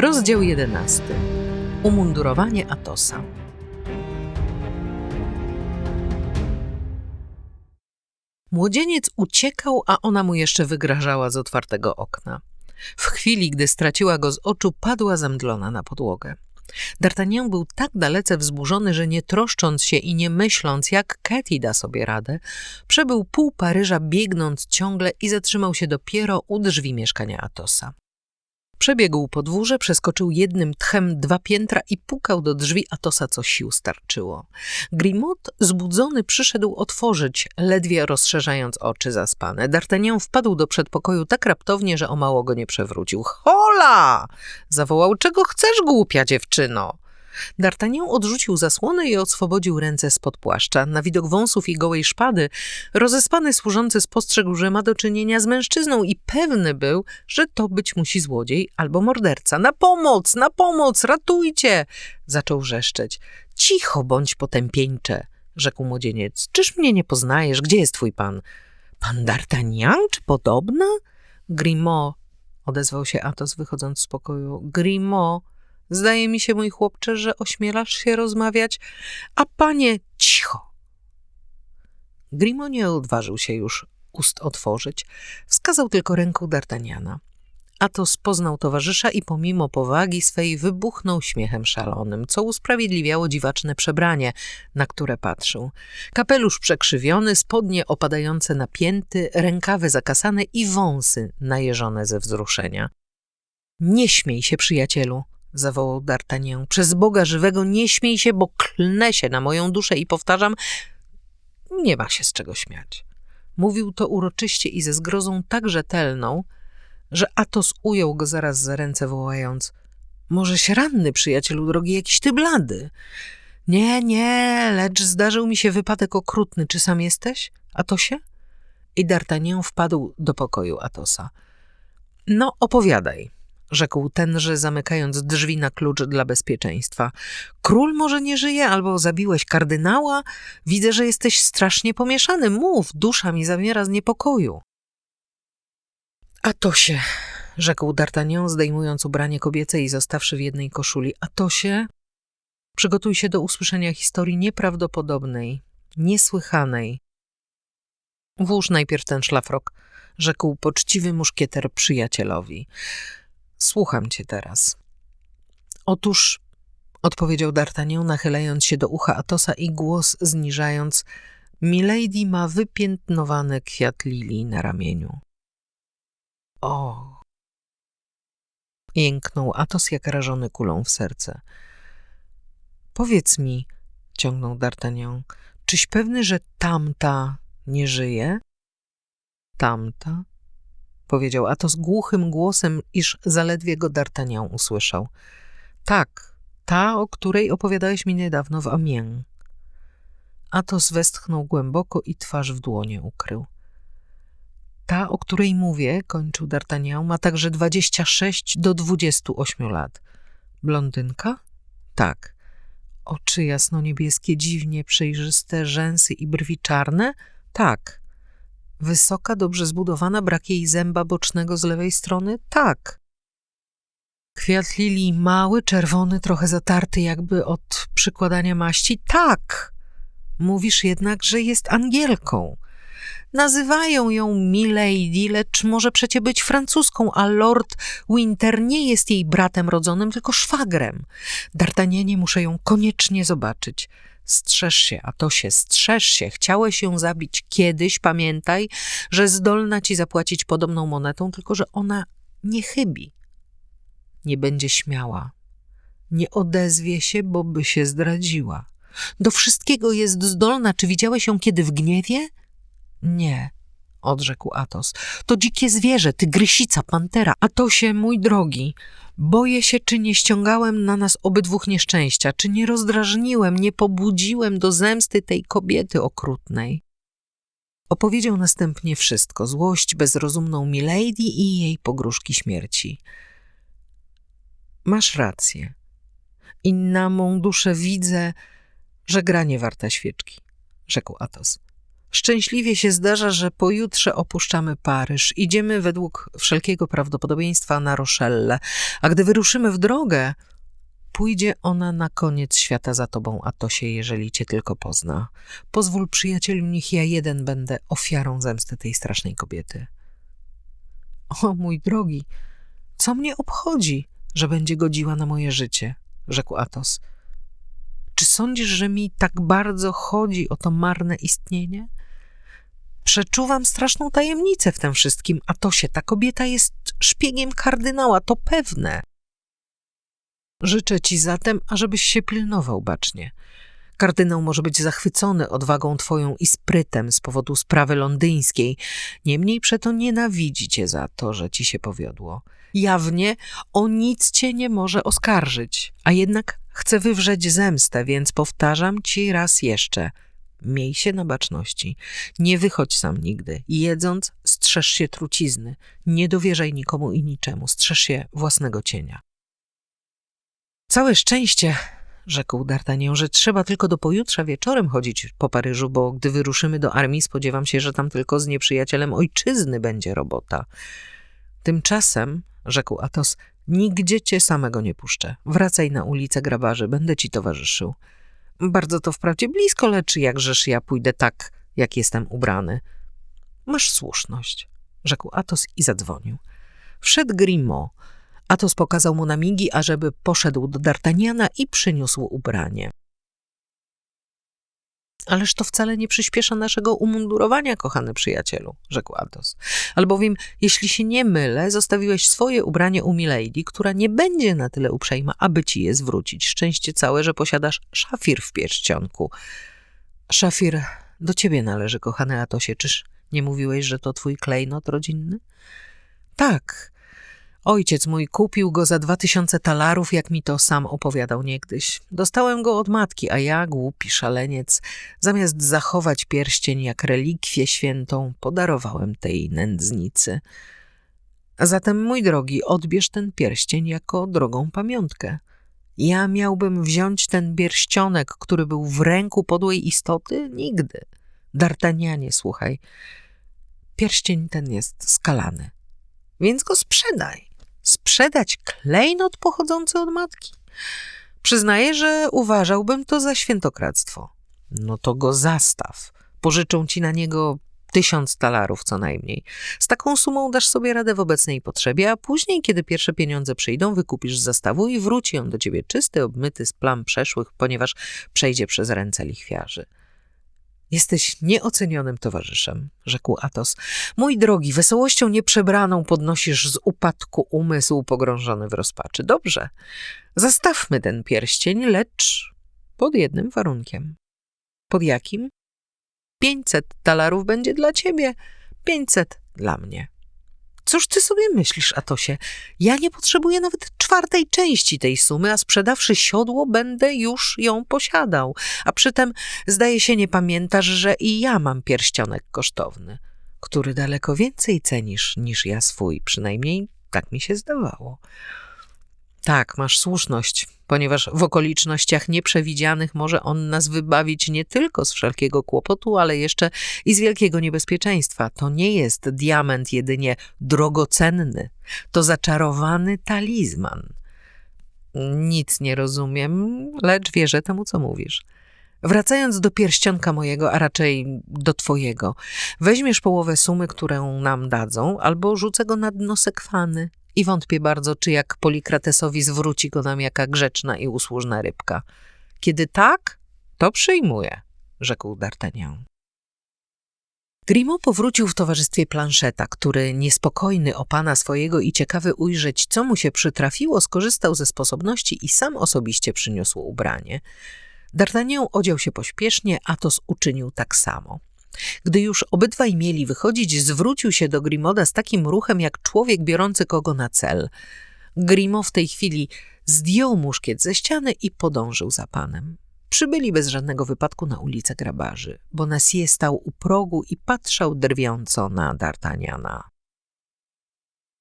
Rozdział 11. Umundurowanie Atosa. Młodzieniec uciekał, a ona mu jeszcze wygrażała z otwartego okna. W chwili, gdy straciła go z oczu, padła zemdlona na podłogę. D'Artagnan był tak dalece wzburzony, że nie troszcząc się i nie myśląc, jak Katy da sobie radę, przebył pół Paryża biegnąc ciągle i zatrzymał się dopiero u drzwi mieszkania Atosa. Przebiegł podwórze, przeskoczył jednym tchem dwa piętra i pukał do drzwi Atosa, co sił starczyło. Grimaud, zbudzony, przyszedł otworzyć, ledwie rozszerzając oczy zaspane. D'Artagnan wpadł do przedpokoju tak raptownie, że o mało go nie przewrócił. Hola! zawołał. Czego chcesz, głupia dziewczyno? D'Artagnan odrzucił zasłonę i oswobodził ręce spod płaszcza. Na widok wąsów i gołej szpady rozespany służący spostrzegł, że ma do czynienia z mężczyzną i pewny był, że to być musi złodziej albo morderca. Na pomoc, na pomoc, ratujcie! Zaczął wrzeszczeć. Cicho bądź potępieńcze, rzekł młodzieniec. Czyż mnie nie poznajesz? Gdzie jest twój pan? Pan D'Artagnan, czy podobna? Grimaud, odezwał się Athos, wychodząc z pokoju. Grimaud, Zdaje mi się, mój chłopcze, że ośmielasz się rozmawiać, a panie cicho. Grimo nie odważył się już ust otworzyć, wskazał tylko ręką D'Artagnana. Atos poznał towarzysza i pomimo powagi swej wybuchnął śmiechem szalonym, co usprawiedliwiało dziwaczne przebranie, na które patrzył. Kapelusz przekrzywiony, spodnie opadające na pięty, rękawy zakasane i wąsy najeżone ze wzruszenia. Nie śmiej się, przyjacielu, zawołał D'Artagnan. Przez Boga żywego nie śmiej się, bo klnę się na moją duszę i powtarzam, nie ma się z czego śmiać. Mówił to uroczyście i ze zgrozą tak rzetelną, że Atos ujął go zaraz za ręce, wołając: Możeś ranny, przyjacielu drogi, jakiś ty blady. Nie, nie, lecz zdarzył mi się wypadek okrutny. Czy sam jesteś, Atosie? I D'Artagnan wpadł do pokoju Atosa. No, opowiadaj, rzekł tenże, zamykając drzwi na klucz dla bezpieczeństwa. Król może nie żyje, albo zabiłeś kardynała? Widzę, że jesteś strasznie pomieszany. Mów, dusza mi zamiera z niepokoju. A to się, rzekł D'Artagnan, zdejmując ubranie kobiece i zostawszy w jednej koszuli. A to się, przygotuj się do usłyszenia historii nieprawdopodobnej, niesłychanej. Włóż najpierw ten szlafrok, rzekł poczciwy muszkieter przyjacielowi. Słucham cię teraz. Otóż, odpowiedział D'Artagnan, nachylając się do ucha Atosa i głos zniżając, Milady ma wypiętnowany kwiat lilii na ramieniu. O! Jęknął Atos jak rażony kulą w serce. Powiedz mi, ciągnął D'Artagnan, czyś pewny, że tamta nie żyje? Tamta? Powiedział Atos głuchym głosem, iż zaledwie go D'Artagnan usłyszał. Tak, ta, o której opowiadałeś mi niedawno w Amiens. Atos westchnął głęboko i twarz w dłonie ukrył. Ta, o której mówię, kończył D'Artagnan, ma także dwadzieścia sześć do dwudziestu ośmiu lat. Blondynka? Tak. Oczy jasno-niebieskie, dziwnie przejrzyste, rzęsy i brwi czarne? Tak. Wysoka, dobrze zbudowana, brak jej zęba bocznego z lewej strony? Tak. Kwiat lilii mały, czerwony, trochę zatarty jakby od przykładania maści? Tak. Mówisz jednak, że jest Angielką. Nazywają ją Milady, lecz może przecie być francuską, a Lord Winter nie jest jej bratem rodzonym, tylko szwagrem. D'Artagnanie muszę ją koniecznie zobaczyć. Strzeż się, a to się, strzeż się. Chciałeś ją zabić kiedyś, pamiętaj, że zdolna ci zapłacić podobną monetą, tylko że ona nie chybi. Nie będzie śmiała. Nie odezwie się, bo by się zdradziła. Do wszystkiego jest zdolna. Czy widziałeś ją kiedy w gniewie? Nie, odrzekł Atos. To dzikie zwierzę, tygrysica, pantera. Atosie, mój drogi, Boję się, czy nie ściągałem na nas obydwóch nieszczęścia, czy nie rozdrażniłem, nie pobudziłem do zemsty tej kobiety okrutnej. Opowiedział następnie wszystko, złość bezrozumną Milady i jej pogróżki śmierci. Masz rację. I na mą duszę widzę, że gra nie warta świeczki, rzekł Atos. Szczęśliwie się zdarza, że pojutrze opuszczamy Paryż. Idziemy według wszelkiego prawdopodobieństwa na Rochelle, a gdy wyruszymy w drogę, pójdzie ona na koniec świata za tobą, a to się, jeżeli cię tylko pozna. Pozwól, przyjacielu, niech ja jeden będę ofiarą zemsty tej strasznej kobiety. O mój drogi, co mnie obchodzi, że będzie godziła na moje życie? rzekł Atos. Czy sądzisz, że mi tak bardzo chodzi o to marne istnienie? Przeczuwam straszną tajemnicę w tym wszystkim, a to się, ta kobieta jest szpiegiem kardynała, to pewne. Życzę ci zatem, ażebyś się pilnował bacznie. Kardynał może być zachwycony odwagą twoją i sprytem z powodu sprawy londyńskiej, niemniej przeto nienawidzi cię za to, że ci się powiodło. Jawnie o nic cię nie może oskarżyć, a jednak chce wywrzeć zemstę, więc powtarzam ci raz jeszcze – Miej się na baczności. Nie wychodź sam nigdy. Jedząc, strzeż się trucizny. Nie dowierzaj nikomu i niczemu. Strzeż się własnego cienia. Całe szczęście, rzekł D'Artagnan, że trzeba tylko do pojutrza wieczorem chodzić po Paryżu, bo gdy wyruszymy do armii, spodziewam się, że tam tylko z nieprzyjacielem ojczyzny będzie robota. Tymczasem, rzekł Atos, nigdzie cię samego nie puszczę. Wracaj na ulicę grabarzy, będę ci towarzyszył. Bardzo to wprawdzie blisko, lecz jakżeż ja pójdę tak, jak jestem ubrany. Masz słuszność, rzekł Atos i zadzwonił. Wszedł Grimaud. Atos pokazał mu na migi, ażeby poszedł do D'Artagnana i przyniósł ubranie. Ależ to wcale nie przyspiesza naszego umundurowania, kochany przyjacielu, rzekł Athos. Albowiem, jeśli się nie mylę, zostawiłeś swoje ubranie u Milady, która nie będzie na tyle uprzejma, aby ci je zwrócić. Szczęście całe, że posiadasz szafir w pierścionku. Szafir do ciebie należy, kochany Atosie. Czyż nie mówiłeś, że to twój klejnot rodzinny? Tak, Ojciec mój kupił go za dwa tysiące talarów, jak mi to sam opowiadał niegdyś. Dostałem go od matki, a ja, głupi szaleniec, zamiast zachować pierścień jak relikwię świętą, podarowałem tej nędznicy. Zatem, mój drogi, odbierz ten pierścień jako drogą pamiątkę. Ja miałbym wziąć ten pierścionek, który był w ręku podłej istoty? Nigdy. D'Artagnanie, słuchaj, pierścień ten jest skalany, więc go sprzedaj. Sprzedać klejnot pochodzący od matki? Przyznaję, że uważałbym to za świętokradztwo. No to go zastaw. Pożyczą ci na niego tysiąc talarów co najmniej. Z taką sumą dasz sobie radę w obecnej potrzebie, a później, kiedy pierwsze pieniądze przyjdą, wykupisz zastawu i wróci on do ciebie czysty, obmyty z plam przeszłych, ponieważ przejdzie przez ręce lichwiarzy. Jesteś nieocenionym towarzyszem, rzekł Atos. Mój drogi, wesołością nieprzebraną podnosisz z upadku umysł pogrążony w rozpaczy. Dobrze, zastawmy ten pierścień, lecz pod jednym warunkiem. Pod jakim? Pięćset talarów będzie dla ciebie, pięćset dla mnie. Cóż ty sobie myślisz, Atosie? Ja nie potrzebuję nawet czwartej części tej sumy, a sprzedawszy siodło, będę już ją posiadał. A przytem, zdaje się, nie pamiętasz, że i ja mam pierścionek kosztowny, który daleko więcej cenisz niż ja swój, przynajmniej tak mi się zdawało. Tak, masz słuszność, ponieważ w okolicznościach nieprzewidzianych może on nas wybawić nie tylko z wszelkiego kłopotu, ale jeszcze i z wielkiego niebezpieczeństwa. To nie jest diament jedynie drogocenny, to zaczarowany talizman. Nic nie rozumiem, lecz wierzę temu, co mówisz. Wracając do pierścionka mojego, a raczej do twojego, weźmiesz połowę sumy, którą nam dadzą, albo rzucę go na dno sekwany i wątpię bardzo, czy jak Polikratesowi zwróci go nam jaka grzeczna i usłużna rybka. Kiedy tak, to przyjmuję, rzekł D'Artagnan. Grimaud powrócił w towarzystwie planszeta, który, niespokojny o pana swojego i ciekawy ujrzeć, co mu się przytrafiło, skorzystał ze sposobności i sam osobiście przyniósł ubranie. D'Artagnan odział się pośpiesznie, Athos uczynił tak samo. Gdy już obydwaj mieli wychodzić, zwrócił się do Grimoda z takim ruchem, jak człowiek biorący kogo na cel. Grimo w tej chwili zdjął muszkiet ze ściany i podążył za panem. Przybyli bez żadnego wypadku na ulicę grabarzy. Bonacieux stał u progu i patrzał drwiąco na D'Artagnana.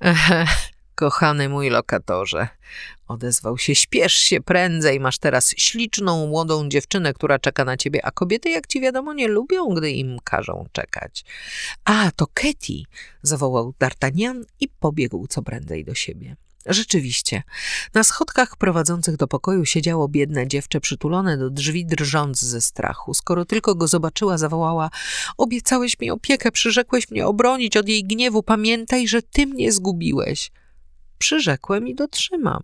Kochany mój lokatorze, odezwał się, śpiesz się prędzej, masz teraz śliczną, młodą dziewczynę, która czeka na ciebie, a kobiety, jak ci wiadomo, nie lubią, gdy im każą czekać. A, to Ketty, zawołał D'Artagnan i pobiegł co prędzej do siebie. Rzeczywiście, na schodkach prowadzących do pokoju siedziało biedne dziewczę przytulone do drzwi, drżąc ze strachu. Skoro tylko go zobaczyła, zawołała: Obiecałeś mi opiekę, przyrzekłeś mnie obronić od jej gniewu. Pamiętaj, że ty mnie zgubiłeś. Przyrzekłem i dotrzymam,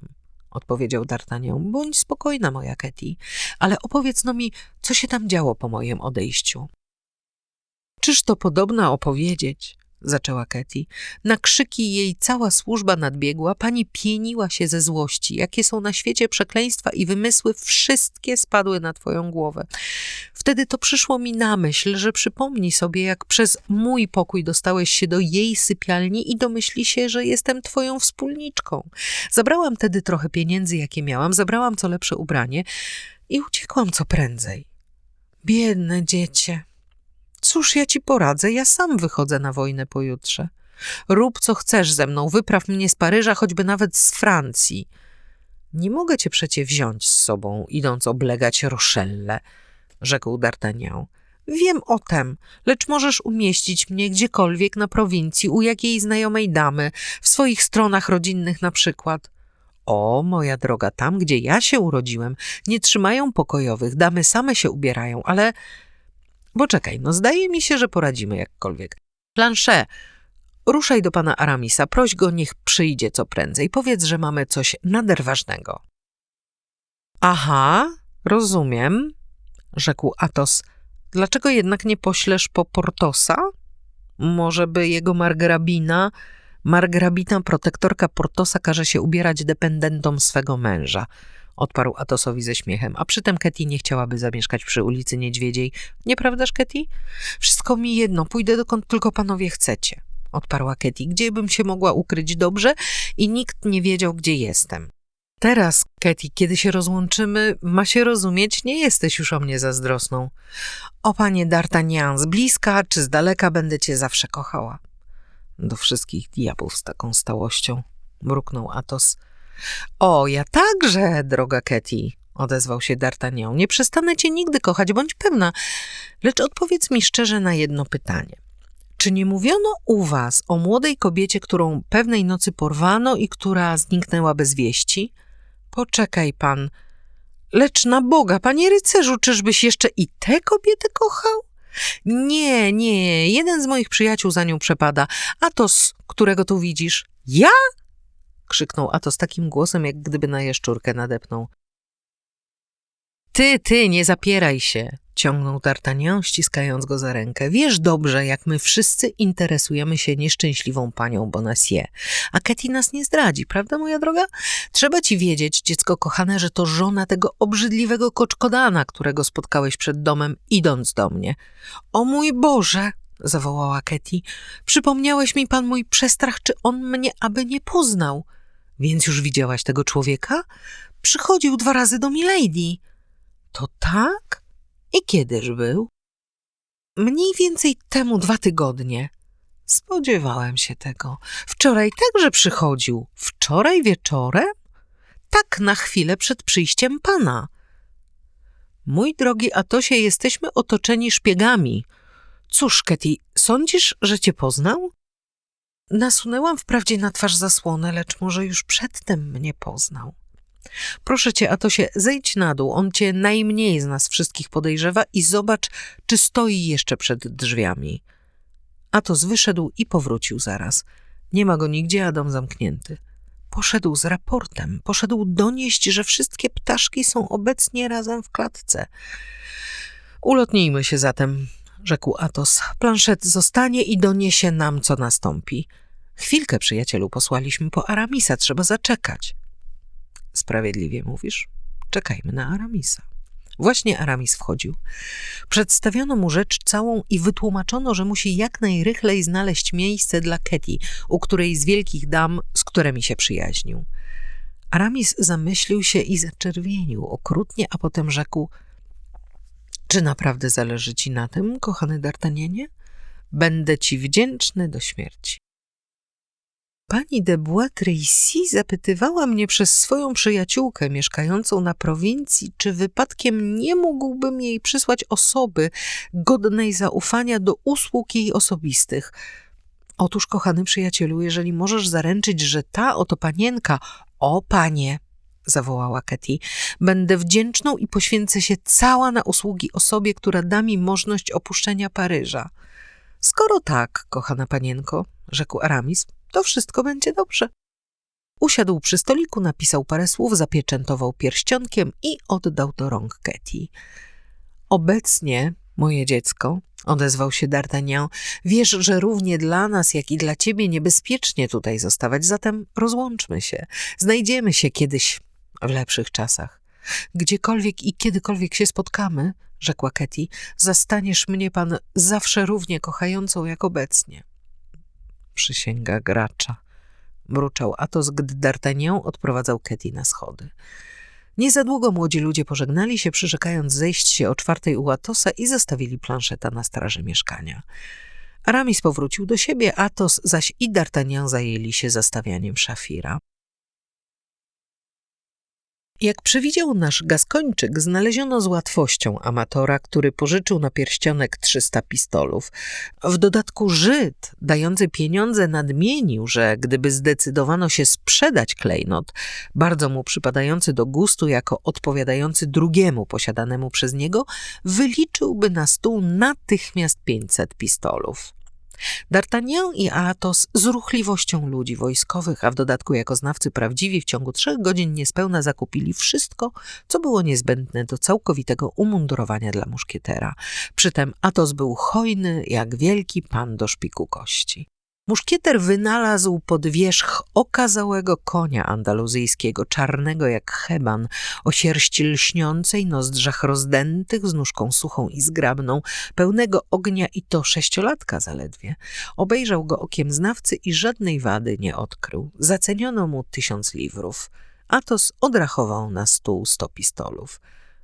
odpowiedział D'Artagnan. Bądź spokojna, moja Ketty, ale opowiedz no mi, co się tam działo po moim odejściu. Czyż to podobna opowiedzieć? Zaczęła Ketty. Na krzyki jej cała służba nadbiegła, pani pieniła się ze złości. Jakie są na świecie przekleństwa i wymysły, wszystkie spadły na twoją głowę. Wtedy to przyszło mi na myśl, że przypomnij sobie, jak przez mój pokój dostałeś się do jej sypialni i domyśli się, że jestem twoją wspólniczką. Zabrałam tedy trochę pieniędzy, jakie miałam, zabrałam co lepsze ubranie i uciekłam co prędzej. Biedne dziecię. Cóż ja ci poradzę, ja sam wychodzę na wojnę pojutrze. Rób co chcesz ze mną, wypraw mnie z Paryża, choćby nawet z Francji. Nie mogę cię przecie wziąć z sobą, idąc oblegać Rochelle, rzekł D'Artagnan. Wiem o tem, lecz możesz umieścić mnie gdziekolwiek na prowincji, u jakiej znajomej damy, w swoich stronach rodzinnych na przykład. O, moja droga, tam, gdzie ja się urodziłem, nie trzymają pokojowych, damy same się ubierają, ale bo czekaj, no zdaje mi się, że poradzimy jakkolwiek. Planchet, ruszaj do pana Aramisa, proś go, niech przyjdzie co prędzej. Powiedz, że mamy coś nader ważnego. Aha, rozumiem, rzekł Atos. Dlaczego jednak nie poślesz po Portosa? Może by jego margrabina, margrabita protektorka Portosa każe się ubierać dependentom swego męża odparł Atosowi ze śmiechem, a przytem Ketty nie chciałaby zamieszkać przy ulicy Niedźwiedziej. Nieprawdaż, Ketty? Wszystko mi jedno, pójdę dokąd tylko panowie chcecie, odparła Ketty, gdzie bym się mogła ukryć dobrze i nikt nie wiedział, gdzie jestem. Teraz, Ketty, kiedy się rozłączymy, ma się rozumieć, nie jesteś już o mnie zazdrosną. O panie D'Artagnan, z bliska czy z daleka będę cię zawsze kochała. Do wszystkich diabłów z taką stałością, mruknął Atos. O, ja także, droga Ketty, odezwał się D'Artagnan. Nie przestanę cię nigdy kochać, bądź pewna. Lecz odpowiedz mi szczerze na jedno pytanie. Czy nie mówiono u was o młodej kobiecie, którą pewnej nocy porwano i która zniknęła bez wieści? Poczekaj pan. Lecz na Boga, panie rycerzu, czyżbyś jeszcze i tę kobietę kochał? Nie, nie, jeden z moich przyjaciół za nią przepada. Atos, którego tu widzisz. Ja? Krzyknął Atos takim głosem, jak gdyby na jeszczurkę nadepnął. Ty, ty, nie zapieraj się, ciągnął D'Artagnan, ściskając go za rękę. Wiesz dobrze, jak my wszyscy interesujemy się nieszczęśliwą panią Bonacieux, a Ketty nas nie zdradzi, prawda, moja droga? Trzeba ci wiedzieć, dziecko kochane, że to żona tego obrzydliwego koczkodana, którego spotkałeś przed domem, idąc do mnie. O mój Boże! zawołała Ketty. Przypomniałeś mi pan mój przestrach, czy on mnie aby nie poznał. Więc już widziałaś tego człowieka? Przychodził dwa razy do Milady. To tak? I kiedyż był? Mniej więcej temu dwa tygodnie. Spodziewałem się tego. Wczoraj także przychodził. Wczoraj wieczorem? Tak na chwilę przed przyjściem pana. Mój drogi Atosie, jesteśmy otoczeni szpiegami. Cóż, Ketty, sądzisz, że cię poznał? Nasunęłam wprawdzie na twarz zasłonę, lecz może już przedtem mnie poznał. Proszę cię, Atosie, zejdź na dół, on cię najmniej z nas wszystkich podejrzewa i zobacz, czy stoi jeszcze przed drzwiami. Atos wyszedł i powrócił zaraz. Nie ma go nigdzie, a dom zamknięty. Poszedł z raportem, poszedł donieść, że wszystkie ptaszki są obecnie razem w klatce. Ulotnijmy się zatem, rzekł Atos. Planszet zostanie i doniesie nam, co nastąpi. Chwilkę, przyjacielu, posłaliśmy po Aramisa, trzeba zaczekać. Sprawiedliwie mówisz? Czekajmy na Aramisa. Właśnie Aramis wchodził. Przedstawiono mu rzecz całą i wytłumaczono, że musi jak najrychlej znaleźć miejsce dla Ketty, u której z wielkich dam, z którymi się przyjaźnił. Aramis zamyślił się i zaczerwienił okrutnie, a potem rzekł – czy naprawdę zależy ci na tym, kochany D'Artagnanie? Będę ci wdzięczny do śmierci. pani de Bois Tracy zapytywała mnie przez swoją przyjaciółkę mieszkającą na prowincji, czy wypadkiem nie mógłbym jej przysłać osoby godnej zaufania do usług jej osobistych. Otóż, kochany przyjacielu, jeżeli możesz zaręczyć, że ta oto panienka, o panie, zawołała Katy, będę wdzięczną i poświęcę się cała na usługi osobie, która da mi możliwość opuszczenia Paryża. Skoro tak, kochana panienko, rzekł Aramis, to wszystko będzie dobrze. Usiadł przy stoliku, napisał parę słów, zapieczętował pierścionkiem i oddał do rąk Katy. Obecnie, moje dziecko, odezwał się D'Artagnan, wiesz, że równie dla nas, jak i dla ciebie niebezpiecznie tutaj zostawać, zatem rozłączmy się. Znajdziemy się kiedyś w lepszych czasach. Gdziekolwiek i kiedykolwiek się spotkamy, rzekła Katy, zastaniesz mnie pan zawsze równie kochającą jak obecnie. Przysięga gracza, mruczał Atos, gdy D'Artagnan odprowadzał Katy na schody. Nie za długo młodzi ludzie pożegnali się, przyrzekając zejść się o czwartej u Atosa i zostawili planszeta na straży mieszkania. Aramis powrócił do siebie, Atos zaś i D'Artagnan zajęli się zastawianiem szafira. Jak przewidział nasz gaskończyk, znaleziono z łatwością amatora, który pożyczył na pierścionek 300 pistolów. W dodatku Żyd, dający pieniądze, nadmienił, że gdyby zdecydowano się sprzedać klejnot, bardzo mu przypadający do gustu jako odpowiadający drugiemu posiadanemu przez niego, wyliczyłby na stół natychmiast 500 pistolów. D'Artagnan i Athos z ruchliwością ludzi wojskowych, a w dodatku jako znawcy prawdziwi w ciągu trzech godzin niespełna zakupili wszystko, co było niezbędne do całkowitego umundurowania dla muszkietera. Przytem Athos był hojny jak wielki pan do szpiku kości. Muszkieter wynalazł pod wierzch okazałego konia andaluzyjskiego, czarnego jak heban, o sierści lśniącej, nozdrzach rozdętych, z nóżką suchą i zgrabną, pełnego ognia i to sześciolatka zaledwie. Obejrzał go okiem znawcy i żadnej wady nie odkrył. Zaceniono mu tysiąc liwrów. Atos odrachował na stół sto pistolów.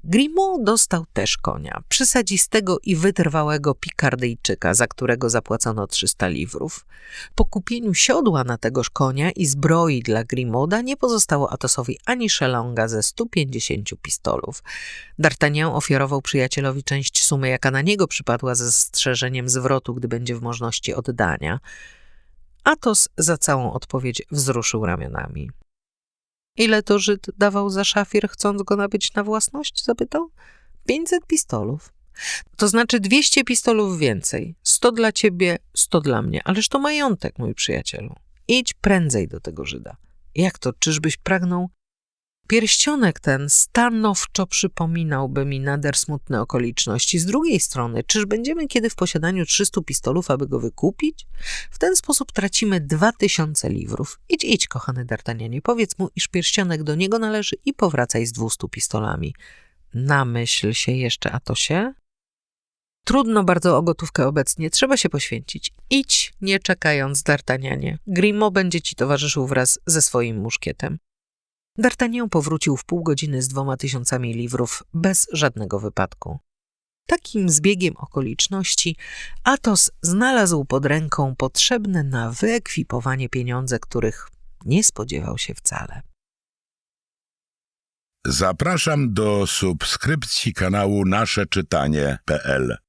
Grimaud dostał też konia, przysadzistego i wytrwałego pikardyjczyka, za którego zapłacono 300 liwrów. Po kupieniu siodła na tegoż konia i zbroi dla Grimauda nie pozostało Atosowi ani szelonga ze 150 pistolów. D'Artagnan ofiarował przyjacielowi część sumy, jaka na niego przypadła ze zastrzeżeniem zwrotu, gdy będzie w możności oddania. Atos za całą odpowiedź wzruszył ramionami. Ile to Żyd dawał za szafir, chcąc go nabyć na własność? zapytał. Pięćset pistolów. To znaczy dwieście pistolów więcej. Sto dla ciebie, sto dla mnie. Ależ to majątek, mój przyjacielu. Idź prędzej do tego Żyda. Jak to, czyżbyś pragnął Pierścionek ten stanowczo przypominałby mi nader smutne okoliczności. Z drugiej strony, czyż będziemy kiedy w posiadaniu 300 pistolów, aby go wykupić? W ten sposób tracimy 2000 liwrów. Idź, idź, kochany D'Artagnanie, powiedz mu, iż pierścionek do niego należy i powracaj z 200 pistolami. Namyśl się jeszcze, a to się? Trudno bardzo o gotówkę obecnie, trzeba się poświęcić. Idź, nie czekając, D'Artagnanie. Grimo będzie ci towarzyszył wraz ze swoim muszkietem. D'Artagnan powrócił w pół godziny z dwoma tysiącami liwrów bez żadnego wypadku. Takim zbiegiem okoliczności Atos znalazł pod ręką potrzebne na wyekwipowanie pieniądze, których nie spodziewał się wcale. Zapraszam do subskrypcji kanału Nasze Czytanie.pl